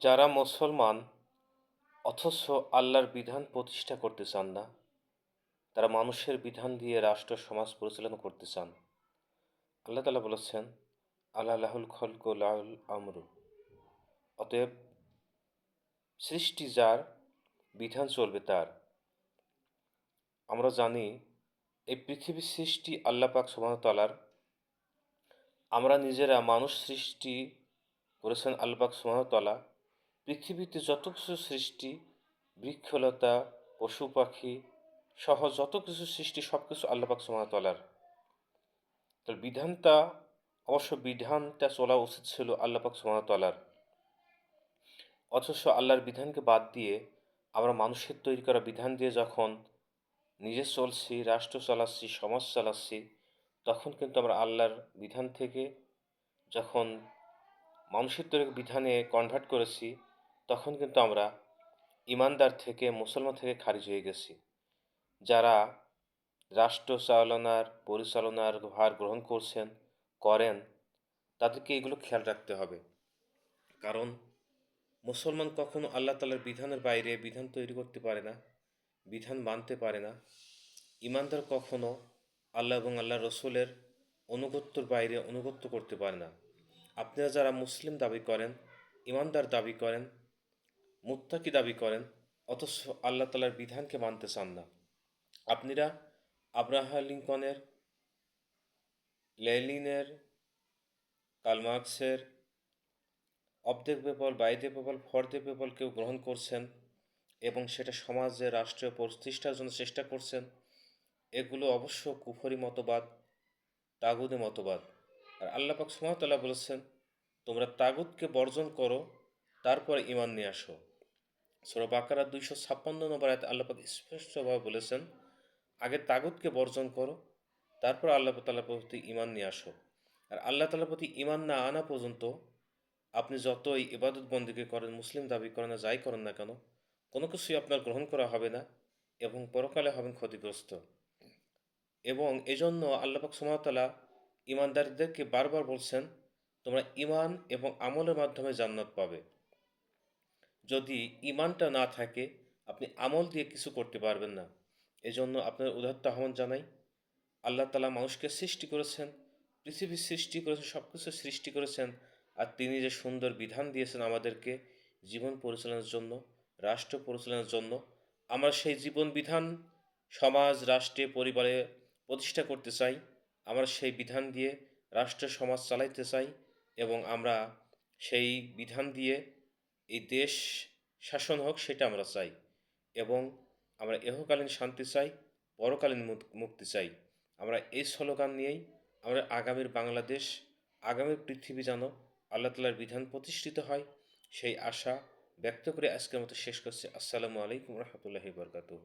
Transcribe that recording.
যারা মুসলমান, অথচ আল্লাহর বিধান প্রতিষ্ঠা করতে চান না, তারা মানুষের বিধান দিয়ে রাষ্ট্র, সমাজ পরিচালনা করতে চান। আল্লাহ তালা বলেছেন আল্লাহ লাহুল খলকুল আমরু। অতএব সৃষ্টি যার, বিধান চলবে তার। আমরা জানি, এই পৃথিবীর সৃষ্টি আল্লাহ পাক সুবাহতালার আমরা নিজেরা মানুষ সৃষ্টি করেছেন আল্লাহ পাক সুবাহতালা পৃথিবীতে যত কিছু সৃষ্টি, বৃক্ষলতা, পশু পাখি সহ যত কিছু সৃষ্টি, সব কিছু আল্লাহ পাক সুবাহতালার তার বিধানটা, অবশ্য বিধানটা চলা উচিত ছিল আল্লাহ পাক সুবাহতালার অথচ আল্লাহর বিধানকে বাদ দিয়ে আমরা মানুষের তৈরি করা বিধান দিয়ে যখন নিজে চলছি, রাষ্ট্র চালাচ্ছি, সমাজ চালাচ্ছি, তখন কিন্তু আমরা আল্লাহর বিধান থেকে যখন মানুষের তৈরি বিধানে কনভার্ট করেছি তখন কিন্তু আমরা ইমানদার থেকে, মুসলমান থেকে খারিজ হয়ে গেছি। যারা রাষ্ট্র চালনার, পরিচালনার ভার গ্রহণ করছেন, করেন, তাদেরকে এগুলো খেয়াল রাখতে হবে। কারণ মুসলমান কখনো আল্লাহ তালার বিধানের বাইরে বিধান তৈরি করতে পারে না, বিধান মানতে পারে না। ইমানদার কখনো আল্লাহ এবং আল্লাহ রসুলের অনুগত্যর বাইরে অনুগত্য করতে পারে না। আপনারা যারা মুসলিম দাবি করেন, ইমানদার দাবি করেন মুত্তাকি দাবি করেন, অথচ আল্লাহ তালার বিধানকে মানতে চান না। আপনারা আব্রাহা লিঙ্কনের, লেলিনের কালমার্কসের of the by the people for the people কেউ গ্রহণ করছেন এবং সেটা সমাজে, রাষ্ট্রীয় প্রতিষ্ঠার জন্য চেষ্টা করছেন, এগুলো অবশ্য কুফরি মতবাদ, তাগুদে মতবাদ। আর আল্লাপাক সুমতল্লাহ বলেছেন, তোমরা তাগুদকে বর্জন করো, তারপরে ইমান নিয়ে আসো। সৌরভ আকারা দুইশো ছাপ্পান্ন নম্বর আয়াত আল্লাপাক স্পষ্টভাবে বলেছেন, আগে তাগুদকে বর্জন করো, তারপর আল্লাহ তাল্লাহ প্রতি ইমান নিয়ে আসো। আর আল্লাহ তাল্লাহ প্রতি ইমান না আনা পর্যন্ত আপনি যতই ইবাদত বন্দীকে করেন, মুসলিম দাবি করেন না, যাই করেন না কেন, কোনো কিছুই আপনার গ্রহণ করা হবে না এবং পরকালে হবেন ক্ষতিগ্রস্ত। এবং এজন্য আল্লাপাক সুমাতলা ইমানদারদেরকে বারবার বলছেন, তোমরা ইমান এবং আমলের মাধ্যমে জান্নাত পাবে। যদি ইমানটা না থাকে, আপনি আমল দিয়ে কিছু করতে পারবেন না। এজন্য আপনার উদাত্ত আহ্বান জানাই। আল্লাহ তালা মানুষকে সৃষ্টি করেছেন পৃথিবীর সৃষ্টি করেছেন সব কিছু সৃষ্টি করেছেন, আর তিনি যে সুন্দর বিধান দিয়েছেন আমাদেরকে জীবন পরিচালনার জন্য, রাষ্ট্র পরিচালনার জন্য, আমরা সেই জীবন বিধান সমাজ, রাষ্ট্রে, পরিবারে প্রতিষ্ঠা করতে চাই, আমরা সেই বিধান দিয়ে রাষ্ট্র, সমাজ চালাইতে চাই এবং আমরা সেই বিধান দিয়ে এই দেশ শাসন হোক, সেটা আমরা চাই এবং আমরা এহকালীন শান্তি চাই, পরকালীন মুক্তি চাই। আমরা এই স্লোগান নিয়েই আমরা আগামীর বাংলাদেশ, আগামী পৃথিবী যেন আল্লাহ তালার বিধান প্রতিষ্ঠিত হয়, সেই আশা ব্যক্ত করে আজকের মতো শেষ করছে। আসসালামু আলাইকুম রহমতুল্লাহি বরকাতুহ।